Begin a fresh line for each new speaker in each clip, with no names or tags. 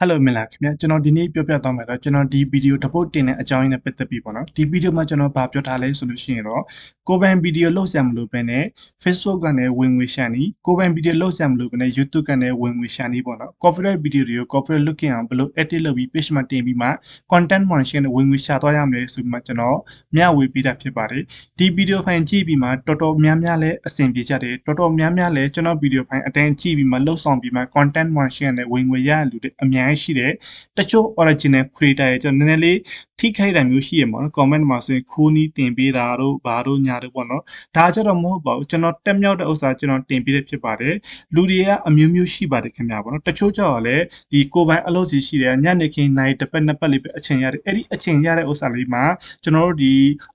ဟယ်လိုမင်္ဂလာခင်ဗျာကျွန်တော်ဒီနေ့ပြောပြသွားမယ်တော့ကျွန်တော်ဒီဗီဒီယိုတစ်ပုတ်တင်တဲ့အကြောင်းရင်းနဲ့ပတ်သက်ပြီးပေါ့နော်ဒီဗီဒီယိုမှာကျွန်တော်ဗာပြောထားလဲဆိုလို့ရှိရင်တော့ ကိုယ်ပိုင်ဗီဒီယိုလုပ်ဆရာမလို့ပဲနဲ့ Facebook ကနေဝင်ငွေရှာနေကိုယ်ပိုင်ဗီဒီယိုလုပ်ဆရာမလို့ပဲနဲ့ YouTube ကနေဝင်ငွေရှာနေပေါ့နော် copyright ဗီဒီယိုတွေကို copyright လုပ်ခင်အောင်ဘယ်လို edit လုပ်ပြီး page မှာတင်ပြီးမှ content moderation နဲ့ဝင်ငွေရှာသွားရမလဲဆိုပြီးမှကျွန်တော်မျှဝေပေးတာဖြစ်ပါတယ်ဒီဗီဒီယိုဖိုင်ကြည့်ပြီးမှတော်တော်များများလဲအဆင်ပြေကြတယ်တော်တော်များများလဲကျွန်တော်ဗီဒီယိုဖိုင်အတန်းကြည့်ပြီးမှလှုပ်ဆောင်ပြီးမှ content moderation နဲ့ဝင်ငွေရလူတွေအများကြီးရှိတယ်တချို့ original creator တွေကျွန်တော်နည်းနည်းလေးထိခိုက်တာမျိုးရှိရမှာနော် comment မှာဆိုရင်ခိုးနီးတင်ပေးတာတို့ဘာတို့ညာတို့ပေါ့နော်ဒါကြတော့မဟုတ်ပါဘူးကျွန်တော်တက်မြောက်တဲ့ဥစ္စာကျွန်တော်တင်ပေးတဲ့ဖြစ်ပါတယ်လူတွေကအမျိုးမျိုးရှိပါတယ်ခင်ဗျာပေါ့နော်တချို့ကြောက်လည်းဒီကိုယ်ပိုင်အလုပ်စီရှိတယ်ညနေခင်းနိုင်တစ်ပတ်နှစ်ပတ်လေးပဲအချိန်ရတယ်အဲ့ဒီအချိန်ရတဲ့ဥစ္စာလေးမှာကျွန်တော်တို့ဒီ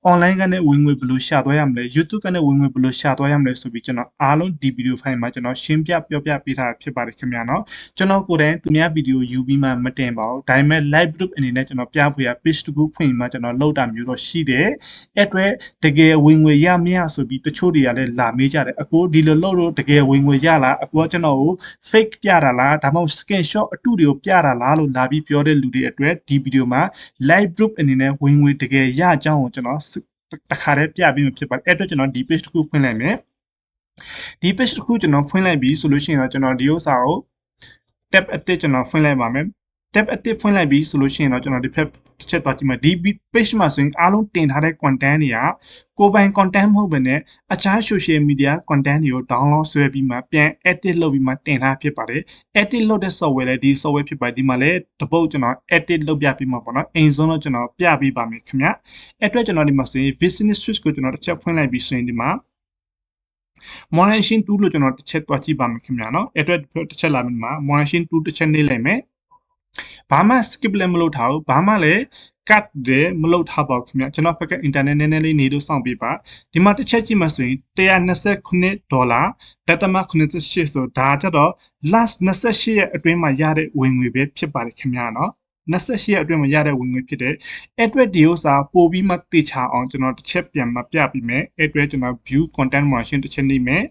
online ကနေဝင်ငွေဘယ်လိုရှာသွားရမလဲ YouTube ကနေဝင်ငွေဘယ်လိုရှာသွားရမလဲဆိုပြီးကျွန်တော်အားလုံးဒီဗီဒီယိုဖိုင်မှာကျွန်တော်ရှင်းပြပြောပြပေးထားတာဖြစ်ပါတယ်ခင်ဗျာနော်ကျွန်တော်ကိုယ်တိုင်သူများဗီဒီယိုယူပြီးမှမတင်ပါဘူးဒါပေမဲ့ live group အနေနဲ့ကျွန်တော်ပြဖို့ရ page to group ဖွင့်မှကျွန်တော်လောက်တာမျိုးတော့ရှိတယ်အဲ့အတွက်တကယ်ဝင်ငွေရမရဆိုပြီးတချို့တွေကလည်းလာမေးကြတယ်အကိုဒီလိုလုပ်လို့တကယ်ဝင်ငွေရလားအကိုကကျွန်တော်ကို fake ပြတာလားဒါမှမဟုတ် screenshot အတုတွေကိုပြတာလားလို့လာပြီးပြောတဲ့လူတွေအတွက်ဒီဗီဒီယိုမှာ live group အနေနဲ့ဝင်ငွေတကယ်ရအကြောင်းကိုကျွန်တော်တခါတည်းပြပြီးမှဖြစ်ပါတယ်အဲ့အတွက်ကျွန်တော်ဒီ page တစ်ခုဖွင့်လိုက်မယ်ဒီ page တစ်ခုကျွန်တော်ဖွင့်လိုက်ပြီဆိုလို့ရှိရင်တော့ကျွန်တော်ဒီဥစ္စာကို tab အတစ်ကျွန်တော်ဖွင့်လိုက်ပါမယ် tab အတစ်ဖွင့်လိုက်ပြီဆိုလို့ရှိရင်တော့ကျွန်တော်ဒီဖက်တစ်ချက်သွားကြည့်မယ်ဒီ page မှာဆိုရင်အားလုံးတင်ထားတဲ့ content တွေကကိုယ်ပိုင် content မဟုတ်ဘဲနဲ့အခြား social media content တွေကို download ဆွဲပြီးမှပြန် edit လုပ်ပြီးမှတင်ထားဖြစ်ပါတယ် edit လုပ်တဲ့ software လည်းဒီ software ဖြစ်ပါတယ်ဒီမှာလည်းတပုတ်ကျွန်တော် edit လုပ်ပြပြီးမှပေါ့နော်အိမ်ဆုံးတော့ကျွန်တော်ပြပေးပါမယ်ခင်ဗျအဲ့အတွက်ကျွန်တော်ဒီမှာဆိုရင် business switch ကိုကျွန်တော်တစ်ချက်ဖွင့်လိုက်ပြီးဆိုရင်ဒီမှာ moderation tool လို့ကျွန်တော်တစ်ချက်တွားကြည့်ပါမယ်ခင်ဗျာနော်အဲ့အတွက်တစ်ချက်လာပြီးမှာ moderation tool တစ်ချက်နှိပ်လိုက်မယ် ဘာမှ skip လည်းမလုပ်ထားဘူးဘာမှလည်း cut တယ်မလုပ်ထားပါဘူးခင်ဗျာကျွန်တော်ဘက်က internet နည်းနည်းလေးနေလို့စောင့်ပေးပါဒီမှာတစ်ချက်ကြည့်မှဆိုရင်129ဒေါ်လာဒသမ98ဆိုဒါကြတော့ last 28ရက်အတွင်းမှာရတဲ့ဝင်ငွေပဲဖြစ်ပါတယ်ခင်ဗျာနော်28ရက်အတွင်းမှာရတဲ့ဝင်ငွေဖြစ်တဲ့အဲ့အတွက်ဒီဥစ္စာပို့ပြီးမှတေချာအောင်ကျွန်တော်တစ်ချက်ပြန်မပြပြီးမယ်အဲ့အတွက်ကျွန်တော် view content moderation တစ်ချက်နေမယ်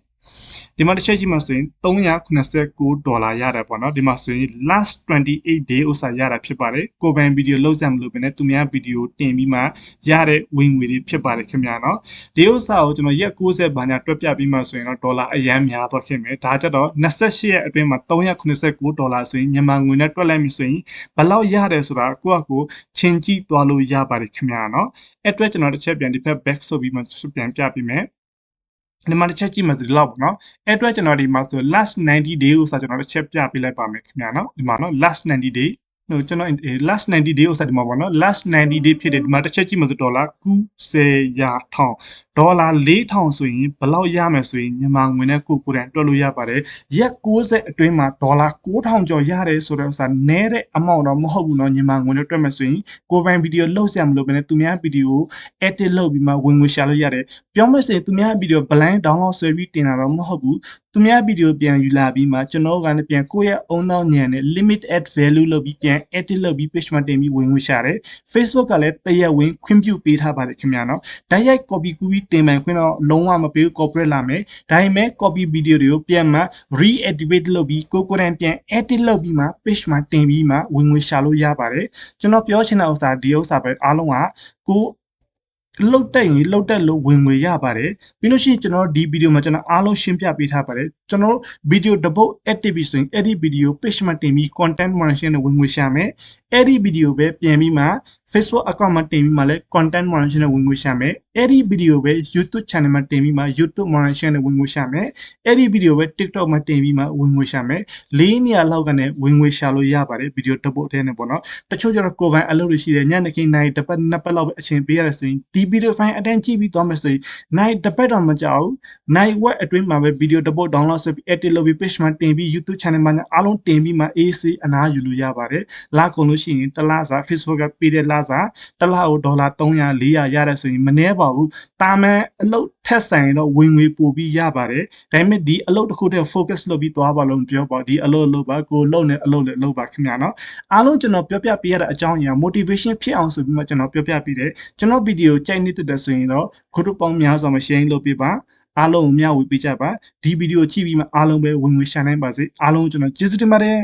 ဒီမှာတစ်ချက်ရှိမှဆိုရင်389ဒေါ်လာရတယ်ပေါ့နော်ဒီမှာဆိုရင် last 28 day ဥစ္စာရတာဖြစ်ပါတယ်ကိုပိုင်ဗီဒီယိုလောက်စံမလို့ပဲねသူများဗီဒီယိုတင်ပြီးမှရတဲ့ဝင်ငွေတွေဖြစ်ပါတယ်ခင်ဗျာနော်ဒီဥစ္စာကိုကျွန်တော်ရက်60ဘာညာတွက်ပြပြီးမှဆိုရင်တော့ဒေါ်လာအရန်များသွားခင်မယ်ဒါကြတော့28ရက်အတွင်းမှာ389ဒေါ်လာဆိုရင်မြန်မာငွေနဲ့တွက်လိုက်ပြီဆိုရင်ဘယ်လောက်ရတယ်ဆိုတာကိုယ့်အကိုချင်းကြည့်သွားလို့ရပါတယ်ခင်ဗျာနော်အဲ့အတွက်ကျွန်တော်တစ်ချက်ပြန်ဒီဖက် back ဆိုပြီးမှပြန်ပြပေးမယ် ဒီမှာတစ်ချက်ကြည့်မှဆိုဒီလောက်ပေါ့နော်အဲ့အတွက်ကျွန်တော်ဒီမှာဆို last 90 day ကိုဆိုကျွန်တော်တစ်ချက်ပြပေးလိုက်ပါမယ်ခင်ဗျာနော်ဒီမှာနော် last 90 day ဟိုကျွန်တော် last 90 day ကိုစတယ်မှာပေါ့နော် last 90 day ဖြစ်တယ်ဒီမှာတစ်ချက်ကြည့်မှဆိုဒေါ်လာ90ရာထောင် ဒေါ်လာ4000ဆိုရင်ဘယ်လောက်ရမယ်ဆိုရင်မြန်မာငွေနဲ့ကိုကိုယ်တိုင်တွက်လို့ရပါတယ်ရက်60အတွင်းမှာဒေါ်လာ9000ကျော်ရတယ်ဆိုတော့ဥစားနဲတဲ့ amount တော့မဟုတ်ဘူးเนาะမြန်မာငွေနဲ့တွက်မယ်ဆိုရင်ကိုယ်ပိုင်ဗီဒီယိုလုပ်ဆရာမလို့ပဲနဲ့သူများဗီဒီယို edit လုပ်ပြီးမှဝင်ငွေရှာလို့ရတယ်ပြောမယ်ဆိုရင်သူများဗီဒီယို blind download ဆွဲပြီးတင်တာတော့မဟုတ်ဘူးသူများဗီဒီယိုပြန်ယူလာပြီးမှကျွန်တော်ကလည်းပြန်ကိုယ့်ရဲ့အုံနောက်ညံနဲ့ limit add value လုပ်ပြီးပြန် edit လုပ်ပြီး page မှာတင်ပြီးဝင်ငွေရှာတယ် Facebook ကလည်းတရက်ဝင်ခွင့်ပြုပေးထားပါတယ်ခင်ဗျာနော်ဓာတ်ရိုက် copy ကူပြီး တင်ပိုင်ခွင့်တော့လုံးဝမပေးဘူး corporate လာမယ်ဒါပေမဲ့ copy video တွေကိုပြန်မှ reactivate လုပ်ပြီးကိုကိုယ်တိုင်ပြန် edit လုပ်ပြီးမှ page မှာတင်ပြီးမှဝင်ငွေရှာလို့ရပါတယ်ကျွန်တော်ပြောချင်တဲ့ဥစ္စာဒီဥစ္စာပဲအားလုံးကကိုလှုပ်တက်ရင်လှုပ်တက်လို့ဝင်ငွေရပါတယ်ပြီးလို့ရှိရင်ကျွန်တော်ဒီဗီဒီယိုမှာကျွန်တော်အားလုံးရှင်းပြပေးထားပါတယ်ကျွန်တော်ဗီဒီယိုတစ်ပုတ် active ဆိုရင်အဲ့ဒီဗီဒီယို page မှာတင်ပြီး content moderation နဲ့ဝင်ငွေရှာမယ် အဲ့ဒီဗီဒီယိုပဲပြန်ပြီးမှ Facebook account မှာတင်ပြီးမှလည်း content moderation နဲ့ဝင်ငွေရှာမယ်အဲ့ဒီဗီဒီယိုပဲ YouTube channel မှာတင်ပြီးမှ YouTube moderation နဲ့ဝင်ငွေရှာမယ်အဲ့ဒီဗီဒီယိုပဲ TikTok မှာတင်ပြီးမှဝင်ငွေရှာမယ်လေးနေရာလောက်ကနေဝင်ငွေရှာလို့ရပါတယ်ဗီဒီယိုတစ်ပုတ်တည်းနဲ့ပေါ့နော်တချို့ကျတော့ကိုယ်ပိုင်အလုပ်တွေရှိတယ်ညနေခင်းနိုင်တစ်ပတ်နှစ်ပတ်လောက်ပဲအချိန်ပေးရတယ်ဆိုရင်ဒီဗီဒီယိုဖိုင်အတန်းကြည့်ပြီးသွားမယ်ဆိုရင်နိုင်တစ်ပတ်တော့မကြောက်ဘူးနိုင်ဝက်အတွင်းမှာပဲဗီဒီယိုတစ်ပုတ် download ဆက်ပြီး edit လုပ်ပြီး page မှာတင်ပြီး YouTube channel မှာအားလုံးတင်ပြီးမှ AC အနားယူလို့ရပါတယ်လာကုန်လို့ရှိရင်တစ်လစာ Facebook ကပေးတဲ့လစာတစ်လကိုဒေါ်လာ300 400ရတယ်ဆိုရင်မနှဲပါဘူးတာမန်အလုပ်ထက်ဆိုင်တော့ဝင်ငွေပို့ပြီးရပါတယ်ဒါပေမဲ့ဒီအလုပ်တစ်ခုတည်း focus လုပ်ပြီးသွားပါလို့ပြောပါဒီအလုပ်လုပ်ပါကိုလုပ်နေအလုပ်လည်းလုပ်ပါခင်ဗျာနော်အားလုံးကျွန်တော်ပြောပြပေးရတဲ့အကြောင်းအရာ motivation ဖြစ်အောင်ဆိုပြီးမှကျွန်တော်ပြောပြပေးတယ်ကျွန်တော်ဗီဒီယိုကြိုက်နေတဲ့ဆိုရင်တော့ group ပေါင်းများစွာမှာ share လုပ်ပေးပါအားလုံးကိုမျှဝေပေးကြပါဒီဗီဒီယိုကြည့်ပြီးမှအားလုံးပဲဝင်ငွေရှာနိုင်ပါစေအားလုံးကျွန်တော်ကျေးဇူးတင်ပါတယ်